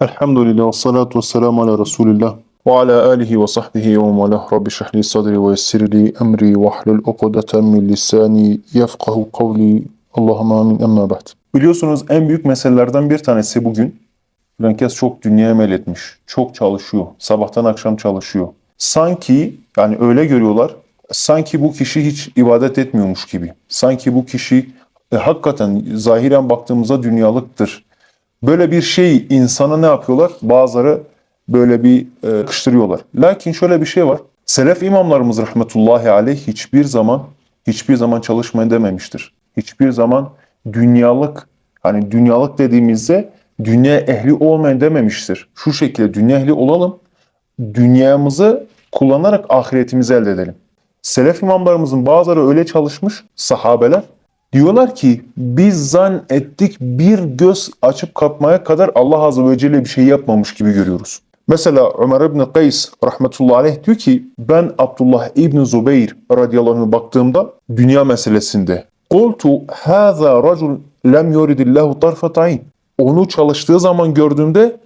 Elhamdülillah ve salatu ve selamu ala Resulillah ve ala alihi ve sahbihi ve malah Rabbi şahli sadri ve yessirli emri ve ahlul ukudeten min lisani yefkahu kavli Allahümme amin emma ba'd. Biliyorsunuz en büyük meselelerden bir tanesi bugün herkes çok dünyaya meyletmiş. Çok çalışıyor. Sabahtan akşam çalışıyor. Sanki yani öyle görüyorlar. Sanki bu kişi hiç ibadet etmiyormuş gibi. Sanki bu kişi e, hakikaten zahiren baktığımızda dünyalıktır. Böyle bir şey insana ne yapıyorlar? Bazıları böyle bir e, kıştırıyorlar. Lakin şöyle bir şey var. Selef imamlarımız rahmetullahi aleyh hiçbir zaman hiçbir zaman çalışmayın dememiştir. Hiçbir zaman dünyalık hani dünyalık dediğimizde dünya ehli olmayın dememiştir. Şu şekilde dünya ehli olalım. Dünyamızı kullanarak ahiretimizi elde edelim. Selef imamlarımızın bazıları öyle çalışmış sahabeler. Diyorlar ki biz zan ettik bir göz açıp kapmaya kadar Allah Azze ve Celle bir şey yapmamış gibi görüyoruz. Mesela Ömer İbni Kays rahmetullahi aleyh diyor ki ben Abdullah İbni Zubeyr radıyallahu anh'a baktığımda dünya meselesinde Kultu hâzâ racul lem yuridillahu tarfeta'in Onu çalıştığı zaman gördüğümde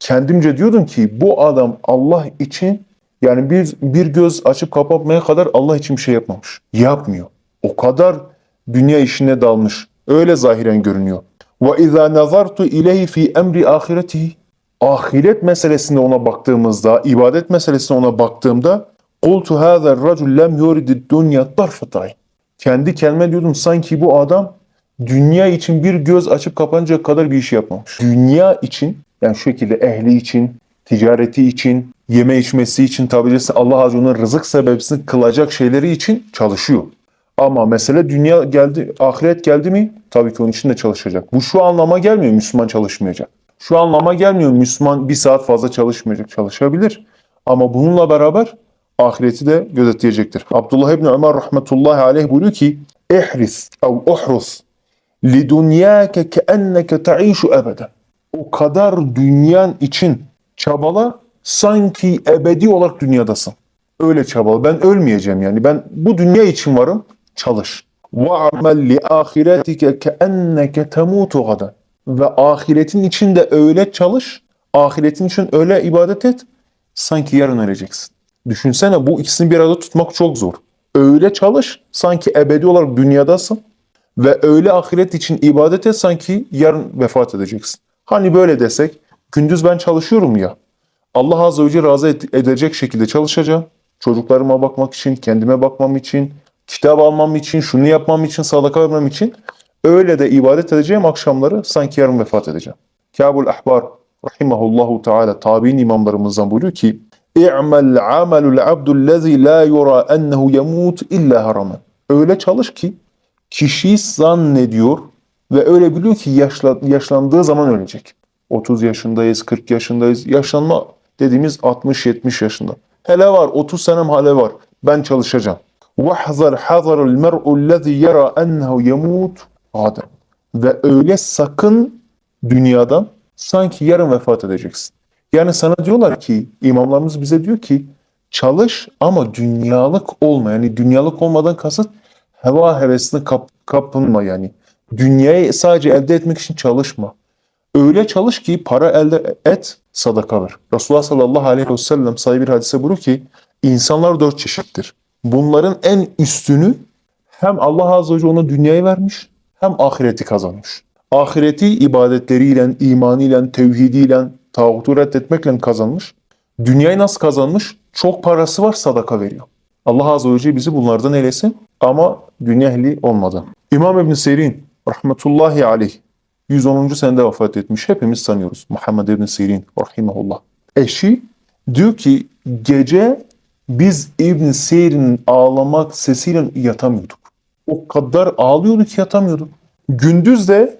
kendimce diyordum ki bu adam Allah için yani bir, bir göz açıp kapatmaya kadar Allah için bir şey yapmamış. Yapmıyor. O kadar dünya işine dalmış. Öyle zahiren görünüyor. Ve izâ nazartu ileyhi fi emri ahiretihi. Ahiret meselesinde ona baktığımızda, ibadet meselesinde ona baktığımda Kultu hâzer racul lem yuridid dunya tarfatay. Kendi kelime diyordum sanki bu adam dünya için bir göz açıp kapanacak kadar bir iş yapmamış. Dünya için yani şu şekilde ehli için, ticareti için, yeme içmesi için tabirisi Allah Azze Celle'nin rızık sebebini kılacak şeyleri için çalışıyor. Ama mesele dünya geldi, ahiret geldi mi? Tabii ki onun için de çalışacak. Bu şu anlama gelmiyor Müslüman çalışmayacak. Şu anlama gelmiyor Müslüman bir saat fazla çalışmayacak, çalışabilir. Ama bununla beraber ahireti de gözetleyecektir. Abdullah İbni Ömer rahmetullahi aleyh buyuruyor ki İhris ev uhrus li dunyâke keenneke ta'işu ebeden. O kadar dünyan için çabala sanki ebedi olarak dünyadasın. Öyle çabala. Ben ölmeyeceğim yani. Ben bu dünya için varım Çalış. وَعْمَلْ لِآخِرَتِكَ كَأَنَّكَ تَمُوتُ غَدًا Ve ahiretin içinde öyle çalış, ahiretin için öyle ibadet et, sanki yarın öleceksin. Düşünsene bu ikisini bir arada tutmak çok zor. Öyle çalış, sanki ebedi olarak dünyadasın ve öyle ahiret için ibadet et, sanki yarın vefat edeceksin. Hani böyle desek, gündüz ben çalışıyorum ya, Allah Azze ve Celle razı edecek şekilde çalışacağım. Çocuklarıma bakmak için, kendime bakmam için, kitap almam için, şunu yapmam için, sadaka vermem için öyle de ibadet edeceğim akşamları sanki yarın vefat edeceğim. Kabul Ahbar rahimahullahu teala tabi'in imamlarımızdan buyuruyor ki İ'mel amelul abdullezi la yura ennehu yemut illa haramen. Öyle çalış ki kişi zannediyor ve öyle biliyor ki yaşla, yaşlandığı zaman ölecek. 30 yaşındayız, 40 yaşındayız. Yaşlanma dediğimiz 60-70 yaşında. Hele var 30 senem hale var. Ben çalışacağım. وَحْذَرْ حَذَرَ الْمَرْءُ الَّذِي يَرَى أَنَّهُ يَمُوتُ غَدًا Ve öyle sakın dünyadan sanki yarın vefat edeceksin. Yani sana diyorlar ki, imamlarımız bize diyor ki, çalış ama dünyalık olma. Yani dünyalık olmadan kasıt heva hevesine kap, kapınma yani. Dünyayı sadece elde etmek için çalışma. Öyle çalış ki para elde et, sadaka ver. Resulullah sallallahu aleyhi ve sellem sahibi bir hadise buyuruyor ki, insanlar dört çeşittir. Bunların en üstünü hem Allah Azze ve Celle ona dünyayı vermiş hem ahireti kazanmış. Ahireti ibadetleriyle, imanıyla, tevhidiyle, tağutu reddetmekle kazanmış. Dünyayı nasıl kazanmış? Çok parası var sadaka veriyor. Allah Azze ve Celle bizi bunlardan eylesin ama dünya ehli olmadan. İmam İbn Sirin rahmetullahi aleyh 110. senede vefat etmiş. Hepimiz tanıyoruz. Muhammed İbn Sirin rahimahullah. Eşi diyor ki gece biz İbn Sirin'in ağlamak sesiyle yatamıyorduk. O kadar ağlıyordu ki yatamıyorduk. Gündüz de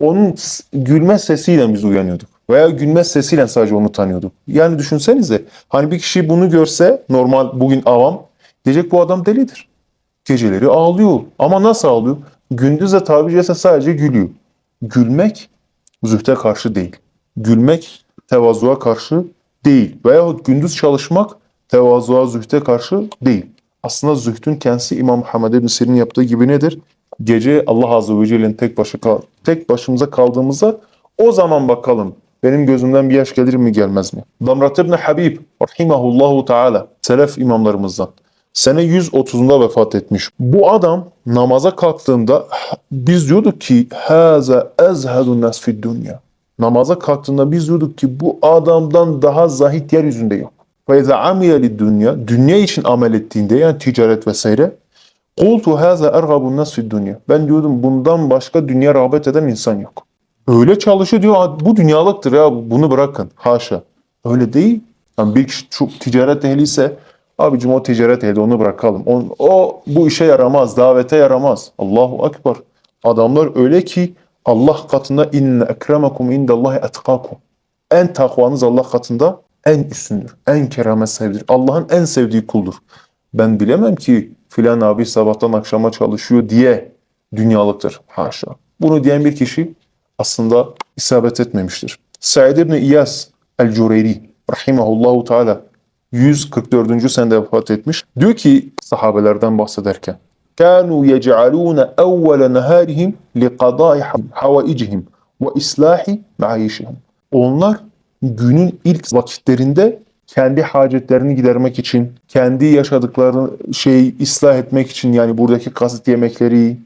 onun gülme sesiyle biz uyanıyorduk. Veya gülme sesiyle sadece onu tanıyorduk. Yani düşünsenize hani bir kişi bunu görse normal bugün avam diyecek bu adam delidir. Geceleri ağlıyor. Ama nasıl ağlıyor? Gündüz de tabiri caizse sadece gülüyor. Gülmek zühte karşı değil. Gülmek tevazuğa karşı değil. Veyahut gündüz çalışmak tevazuğa, zühte karşı değil. Aslında zühdün kendisi İmam Muhammed bin Sirin yaptığı gibi nedir? Gece Allah Azze ve Celle'nin tek, başı, tek başımıza kaldığımızda o zaman bakalım benim gözümden bir yaş gelir mi gelmez mi? Damrat ibn Habib rahimahullahu teala selef imamlarımızdan sene 130'unda vefat etmiş. Bu adam namaza kalktığında biz diyorduk ki haza ezhedun nas fid dünya. Namaza kalktığında biz diyorduk ki bu adamdan daha zahit yeryüzünde yok. Ve izâ amile dünya, dünya için amel ettiğinde yani ticaret vesaire Kultu haza ergabun nas fid dünya. Ben diyordum bundan başka dünya rağbet eden insan yok. Öyle çalışıyor diyor "Aa, bu dünyalıktır ya bunu bırakın. Haşa. Öyle değil. Yani bir kişi çok ticaret ehliyse abicim o ticaret ehli onu bırakalım. O, o bu işe yaramaz, davete yaramaz. Allahu Ekber. Adamlar öyle ki Allah katında inne ekremakum indallahi etkakum. En takvanız Allah katında en üstündür. En keramet sahibidir. Allah'ın en sevdiği kuldur. Ben bilemem ki filan abi sabahtan akşama çalışıyor diye dünyalıktır. Haşa. Bunu diyen bir kişi aslında isabet etmemiştir. Said ibn İyas el-Cureyri rahimahullahu teala 144. senede vefat etmiş. Diyor ki sahabelerden bahsederken كانوا يجعلون أول نهارهم لقضاء حوائجهم وإصلاح معايشهم. Onlar günün ilk vakitlerinde kendi hacetlerini gidermek için, kendi yaşadıkları şeyi ıslah etmek için yani buradaki kasıt yemekleri,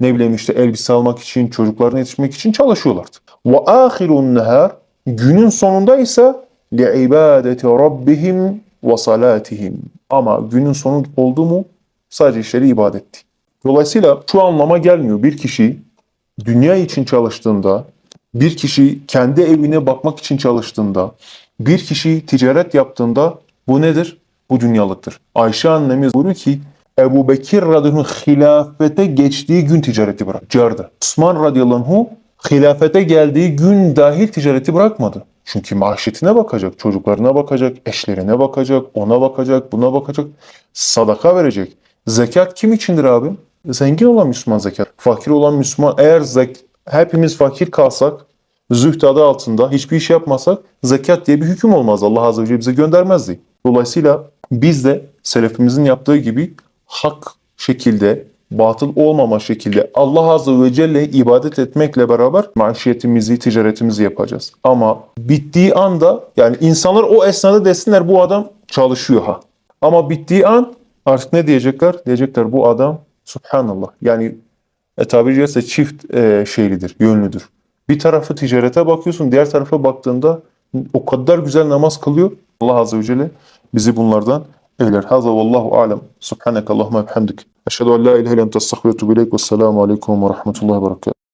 ne bileyim işte elbise almak için, çocuklarına yetişmek için çalışıyorlardı. Ve ahirun nehar günün sonunda ise li ibadeti rabbihim ve salatihim. Ama günün sonu oldu mu sadece işleri ibadetti. Dolayısıyla şu anlama gelmiyor. Bir kişi dünya için çalıştığında, bir kişi kendi evine bakmak için çalıştığında, bir kişi ticaret yaptığında bu nedir? Bu dünyalıktır. Ayşe annemiz buyuruyor ki Ebu Bekir radıyallahu hilafete geçtiği gün ticareti bıraktı. Osman radıyallahu hilafete geldiği gün dahil ticareti bırakmadı. Çünkü maaşetine bakacak, çocuklarına bakacak, eşlerine bakacak, ona bakacak, buna bakacak. Sadaka verecek. Zekat kim içindir abi? Zengin olan Müslüman zekat. Fakir olan Müslüman eğer zek hepimiz fakir kalsak zühd adı altında hiçbir iş yapmasak zekat diye bir hüküm olmaz. Allah Azze ve Celle bize göndermezdi. Dolayısıyla biz de selefimizin yaptığı gibi hak şekilde, batıl olmama şekilde Allah Azze ve Celle'ye ibadet etmekle beraber maişiyetimizi, ticaretimizi yapacağız. Ama bittiği anda yani insanlar o esnada desinler bu adam çalışıyor ha. Ama bittiği an artık ne diyecekler? Diyecekler bu adam subhanallah. Yani e, tabiri caizse çift e, şeylidir, yönlüdür. Bir tarafı ticarete bakıyorsun, diğer tarafa baktığında o kadar güzel namaz kılıyor. Allah Azze ve Celle bizi bunlardan eyler. Haza vallahu alem. Subhaneke Allahümme bihamdik. Eşhedü en la ilahe illa ente estağfiruke ve. Vesselamu aleyküm ve rahmetullahi ve berekatuhu.